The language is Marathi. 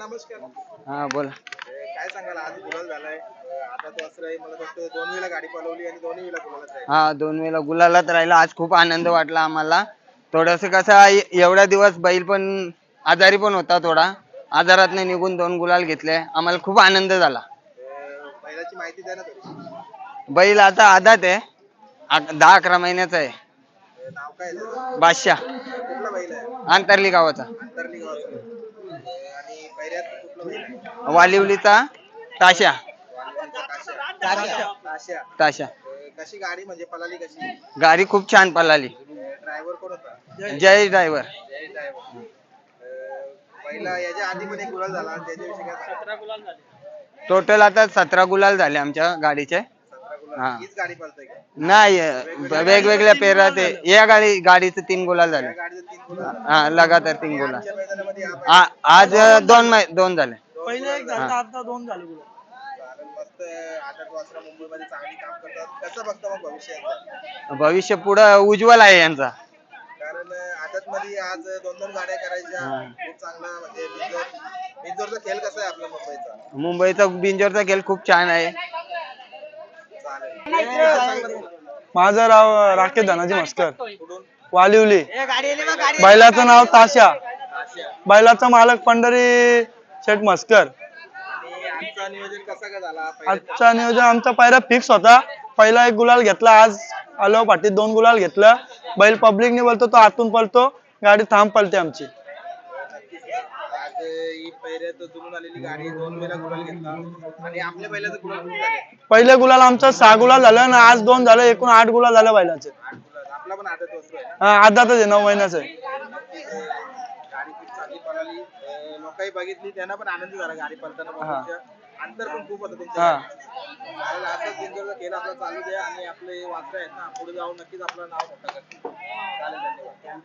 नमस्कार. हा बोला. काय सांगाल आज गुलाल झालाय. आता तो असं आहे मला वाटतं दोन वेळेला गाडी पळवली आणि दोन्ही वेळेला राहील. हा दोन वेळेला गुलालात राहिला. आज खूप आनंद वाटला आम्हाला. थोडस कसं आहे, एवढ्या दिवस बैल पण आजारी पण होता थोडा. आजारात निघून दोन गुलाल घेतले. आम्हाला खूप आनंद झाला. अ, बैलाची माहिती द्या ना बैल आता आदात आहे. अक- दहा अकरा महिन्याचा आहे. अ, नाव काय आहे? त्याचं? बादशाह. कुठला बैल आहे? आंतरली गावाचा. अंतरली गावाचं. वालिवलीचा ताशा. ताशा. कशी गाडी म्हणजे पळाली कशी? गाडी खूप छान पळाली ड्रायव्हर कोण होता? जय ड्रायव्हर. जय ड्रायव्हर. पहिला याच्या आधी पण एक गुलाल झाला त्याच्याविषयी काय टोटल आता सतरा गुलाल झाले आमच्या गाडीचे. हा. गुलाल हीच गाडी पळतोय का? नाही वेगवेगळ्या पेरात. या गाडी गाडीचे तीन गुलाल झाले. या गाडीचं तीन गुलाल हा लगातार तीन गुलाल. आजच्या मैदानामध्ये हा पहिला आ- आज दोन मै- दोन झाले. पहिले एक झालं आता दोन झाले गुलाल. चालेल, मस्त आदत वासरा मुंबईमध्ये चांगली काम करतात. कसं बघता मग भविष्याचं भविष्य पुढं उज्ज्वल आहे यांचा. कारण आदत मध्ये आज दोन दोन गाड्या करायच्या. हा. खूप चांगला म्हणजे बिंजोर बिंजोरचा खेळ कसा आहे आपल्या मुंबईचा? मुंबईचा बिंजोरचा खेळ खूप छान आहे. माझं नाव राकेश धनाजी मस्कर. वालिवली. बैलाचं नाव ताशा. बैलाचा मालक पंढरी शेठ मस्कर. आजचा नियोजन आमचा पहिला फिक्स होता. पहिला एक गुलाल घेतला आज. आलो पाटीत दोन गुलाल घेतलं. बैल पब्लिकने बोलतो तो आतून पळतो. गाडी थांब पळते आमची. पहिल्यात जुळून आलेली गाडी दोन वेळा गुलाल घेतला. आणि आपल्या पहिल्याचं गुलाल किती झाले पहिले गुलाल आमचा सहा गुलाल झालं ना आज दोन झालं एकूण आठ गुलाल झालं बैलाचे. आठ गुलाल. आपला पण आदत वस्तू आहे ना? हा आताच आहे नऊ महिन्याचं आहे. गाडी खूप चांगली पळाली. अं, लोकही बघितली त्यांना पण आनंद झाला गाडी पळताना बघूनच्या. अंतर पण खूप होतं तुमच्या हा. आपला चालू द्या. आणि आपले आहेत ना पुढे जाऊन नक्कीच आपलं नाव मोठं करतील. चालेल धन्यवाद.